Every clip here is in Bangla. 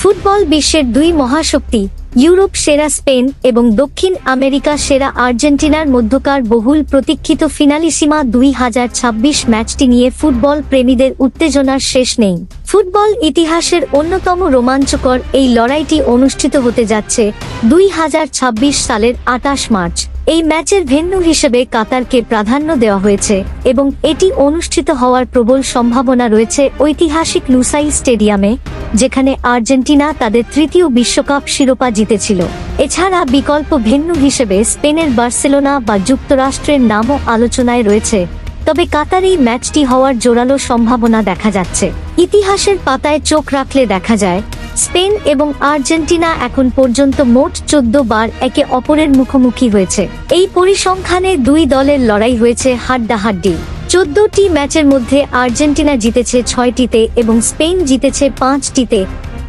ফুটবল বিশ্বের দুই মহাশক্তি, ইউরোপ সেরা স্পেন এবং দক্ষিণ আমেরিকা সেরা আর্জেন্টিনার মধ্যকার বহুল প্রতীক্ষিত ফিনালিসিমা দুই হাজার ছাব্বিশ ম্যাচটি নিয়ে ফুটবল প্রেমীদের উত্তেজনার শেষ নেই। ফুটবল ইতিহাসের অন্যতম রোমাঞ্চকর এই লড়াইটি অনুষ্ঠিত হতে যাচ্ছে দুই হাজার ছাব্বিশ সালের আটাশ মার্চ। এই ম্যাচের ভেন্যু হিসেবে কাতারকে প্রাধান্য দেওয়া হয়েছে এবং এটি অনুষ্ঠিত হওয়ার প্রবল সম্ভাবনা রয়েছে ঐতিহাসিক লুসাই স্টেডিয়ামে, যেখানে আর্জেন্টিনা তাদের তৃতীয় বিশ্বকাপ শিরোপা জিতেছিল। এছাড়া বিকল্প ভেন্যু হিসেবে স্পেনের বার্সেলোনা বা যুক্তরাষ্ট্রের নামও আলোচনায় রয়েছে। তবে কাতারেই ম্যাচটি হওয়ার জোরালো সম্ভাবনা দেখা যাচ্ছে। ইতিহাসের পাতায় চোখ রাখলে দেখা যায়, স্পেন এবং আর্জেন্টিনা এখন পর্যন্ত মোট চোদ্দ বার একে অপরের মুখোমুখি হয়েছে। এই পরিসংখ্যানে দুই দলের লড়াই হয়েছে হাড্ডাহাড্ডি। চোদ্দটি ম্যাচের মধ্যে আর্জেন্টিনা জিতেছে ছয়টিতে এবং স্পেন জিতেছে পাঁচটিতে,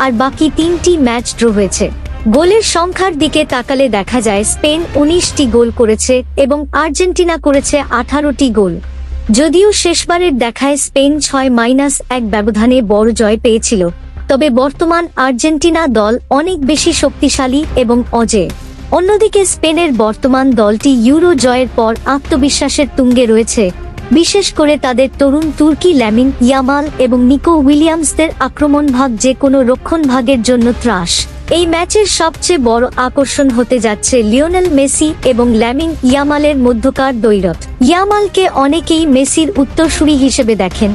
আর বাকি তিনটি ম্যাচ ড্র হয়েছে। গোলের সংখ্যার দিকে তাকালে দেখা যায়, স্পেন উনিশটি গোল করেছে এবং আর্জেন্টিনা করেছে আঠারোটি গোল। যদিও শেষবারের দেখায় স্পেন ছয় মাইনাস এক ব্যবধানে বড় জয় পেয়েছিল, তবে বর্তমান আর্জেন্টিনা দল অনেক বেশি শক্তিশালী এবং অজে। অন্যদিকে স্পেনের বর্তমান দলটি ইউরো জয়ের পর আত্মবিশ্বাসের তুঙ্গে রয়েছে, বিশেষ করে তাদের তরুণ তুর্কি ল্যামিন ইয়ামাল এবং নিকো উইলিয়ামসদের আক্রমণ ভাগ যে কোনো রক্ষণ ভাগের জন্য ত্রাস। এই ম্যাচের সবচেয়ে বড় আকর্ষণ হতে যাচ্ছে লিওনেল মেসি এবং ল্যামিং ইয়ামালের মধ্যকার দৈরত ইয়ামালকে অনেকেই মেসির উত্তরসূরি হিসেবে দেখেন।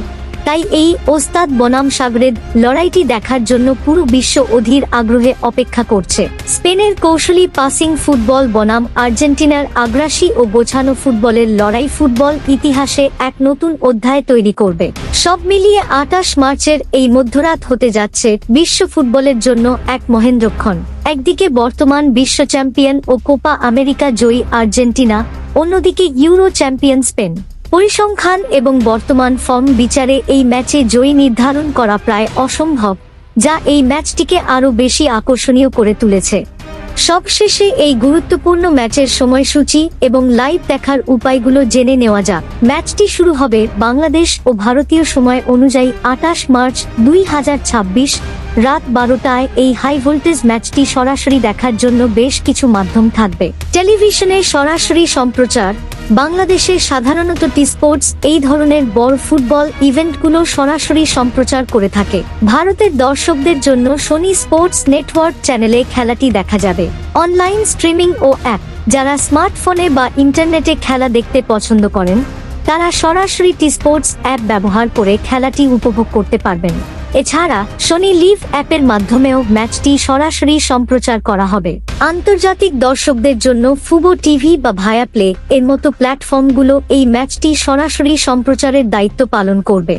তাই এই ওস্তাদ বনাম সাগরের লড়াইটি দেখার জন্য পুরো বিশ্ব অধীর আগ্রহে অপেক্ষা করছে। স্পেনের কৌশলী পাসিং ফুটবল বনাম আর্জেন্টিনার আগ্রাসী ও গোছানো ফুটবলের লড়াই ফুটবল ইতিহাসে এক নতুন অধ্যায় তৈরি করবে। সব মিলিয়ে আটাশ মার্চের এই মধ্যরাত হতে যাচ্ছে বিশ্ব ফুটবলের জন্য এক মহেন্দ্রক্ষণ। একদিকে বর্তমান বিশ্ব চ্যাম্পিয়ন ও কোপা আমেরিকা জয়ী আর্জেন্টিনা, অন্যদিকে ইউরো চ্যাম্পিয়ন স্পেন। পরিসংখ্যান এবং বর্তমান ফর্ম বিচারে এই ম্যাচে জয়ী নির্ধারণ করা প্রায় অসম্ভব, যা এই ম্যাচটিকে আরও বেশি আকর্ষণীয় করে তুলেছে। সবশেষে এই গুরুত্বপূর্ণ ম্যাচের সময়সূচি এবং লাইভ দেখার উপায়গুলো জেনে নেওয়া যাক। ম্যাচটি শুরু হবে বাংলাদেশ ও ভারতীয় সময় অনুযায়ী আটাশ মার্চ দুই হাজার ছাব্বিশ রাত বারোটায় এই হাই ভোল্টেজ ম্যাচটি সরাসরি দেখার জন্য বেশ কিছু মাধ্যম থাকবে। টেলিভিশনে সরাসরি সম্প্রচার, বাংলাদেশে সাধারণত টি স্পোর্টস এই ধরনের বড় ফুটবল ইভেন্টগুলো সরাসরি সম্প্রচার করে থাকে। ভারতের দর্শকদের জন্য সোনি স্পোর্টস নেটওয়ার্ক চ্যানেলে খেলাটি দেখা যাবে। অনলাইন স্ট্রিমিং ও অ্যাপ যারা স্মার্টফোনে বা ইন্টারনেটে খেলা দেখতে পছন্দ করেন, তারা সরাসরি টি স্পোর্টস অ্যাপ ব্যবহার করে খেলাটি উপভোগ করতে পারবেন। এছাড়া সোনি লিভ অ্যাপের মাধ্যমেও ম্যাচটি সরাসরি সম্প্রচার করা হবে। আন্তর্জাতিক দর্শকদের জন্য ফুবো টিভি বা ভায়াপ্লে এর মতো প্ল্যাটফর্মগুলো এই ম্যাচটি সরাসরি সম্প্রচারের দায়িত্ব পালন করবে।